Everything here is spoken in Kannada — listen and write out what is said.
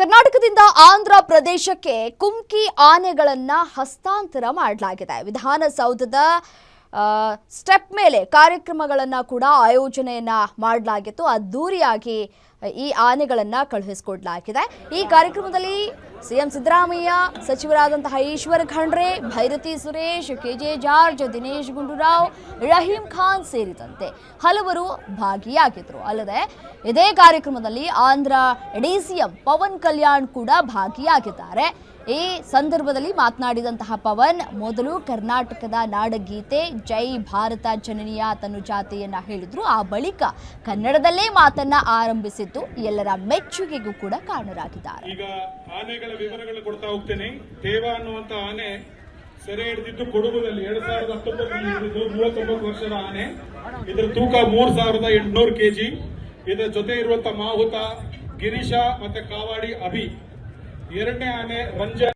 ಕರ್ನಾಟಕದಿಂದ ಆಂಧ್ರ ಪ್ರದೇಶಕ್ಕೆ ಕುಮ್ಕಿ ಆನೆಗಳನ್ನ ಹಸ್ತಾಂತರ ಮಾಡಲಾಗಿದೆ. ವಿಧಾನಸೌಧದ ಸ್ಟೆಪ್ ಮೇಲೆ ಕಾರ್ಯಕ್ರಮಗಳನ್ನು ಕೂಡ ಆಯೋಜನೆಯನ್ನ ಮಾಡಲಾಗಿತ್ತು. ಅದ್ದೂರಿಯಾಗಿ ಈ ಆನೆಗಳನ್ನು ಕಳುಹಿಸಿಕೊಡ್ಲಾಗಿದೆ. ಈ ಕಾರ್ಯಕ್ರಮದಲ್ಲಿ CM Siddaramaiah, ಸಚಿವರಾದಂತಹ Eshwar Khandre, Byrathi Suresh, K J George, Dinesh Gundu Rao, Rahim Khan ಸೇರಿದಂತೆ ಹಲವರು ಭಾಗಿಯಾಗಿದ್ದರು ಅಲ್ಲದೆ ಇದೇ ಕಾರ್ಯಕ್ರಮದಲ್ಲಿ ಆಂಧ್ರ ಡಿಸಿಎಂ ಪವನ್ ಕಲ್ಯಾಣ್ ಕೂಡ ಭಾಗಿಯಾಗಿದ್ದಾರೆ. ಈ ಸಂದರ್ಭದಲ್ಲಿ ಮಾತನಾಡಿದಂತಹ ಪವನ್, ಮೊದಲು ಕರ್ನಾಟಕದ ನಾಡಗೀತೆ ಜೈ ಭಾರತ ಜನನಿಯ ತನುಜಾತೆಯನ್ನ ಹೇಳಿದ್ರು. ಆ ಬಳಿಕ ಕನ್ನಡದಲ್ಲೇ ಮಾತನ್ನ ಆರಂಭಿಸಿದ್ದು. ಎಲ್ಲರ ಮೆಚ್ಚುಗೆಗೂ ಕೂಡ ಕಾರಣರಾಗಿದ್ದಾರೆ. ಈಗ ಆನೆಗಳ ವಿವರಗಳು ಕೊಡ್ತಾ ಹೋಗ್ತೇನೆ. ದೇವ ಅನ್ನುವಂತ ಆನೆ ಸೆರೆ ಹಿಡಿದಿದ್ದು ಕೊಡಗುದಲ್ಲಿ ಎರಡ್ ಸಾವಿರದ ಹತ್ತೊಂಬತ್ತರಲ್ಲಿ ಹಿಡಿದು ಮೂವತ್ತೊಂಬತ್ತು ವರ್ಷದ ಆನೆ. ಇದರ ತೂಕ ಮೂರ್ ಸಾವಿರದ ಎಂಟುನೂರು ಕೆಜಿ. ಇದರ ಜೊತೆ ಇರುವಂತ ಮಾಹುತ, ಗಿರೀಶ ಮತ್ತೆ ಕಾವಾಡಿ ಅಭಿ. ಎರಡನೇ ಆನೆ ರಂಜನ್